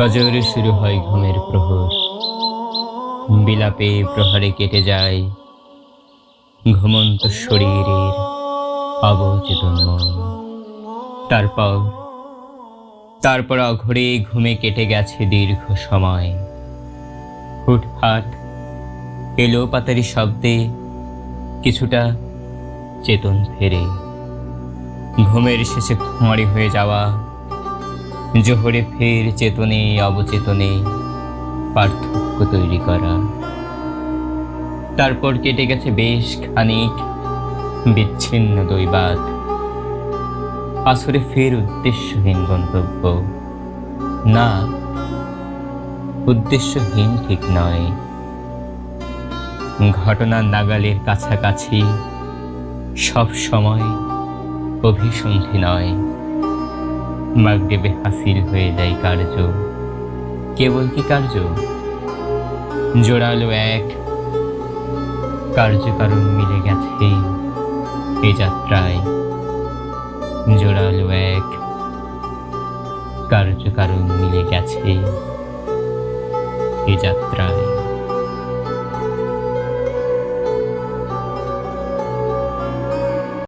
ফজরে শুরু হয় ঘুমের প্রহর। বিলাপে প্রহরে কেটে যায় ঘুমন্ত শরীরের অবচেতন মন। তারপর তারপর অঘরে ঘুমে কেটে গেছে দীর্ঘ সময়। হুটহাট এলো পাতারি শব্দে কিছুটা চেতন ফেরে। ঘুমের শেষে খোঁয়ারি হয়ে যাওয়া জোহরে ফের চেতনে, অবচেতনে পার্থক্য তৈরি করা। তারপর কেটে গেছে বেশ খানিক বিচ্ছিন্ন দৈবাত আসরে ফের উদ্দেশ্যহীন গন্তব্য। না, উদ্দেশ্যহীন ঠিক নয়। ঘটনার নাগালের কাছাকাছি সব সময় অভিসন্ধি নয়। মাগদেবে হাসিল হয়ে যায় কার্য। কেবল কি কার্য? জোরালো এক কার্যকারণ মিলে গেছে এ যাত্রায়। জোরালো এক কার্যকারণ মিলে গেছে এ যাত্রায়।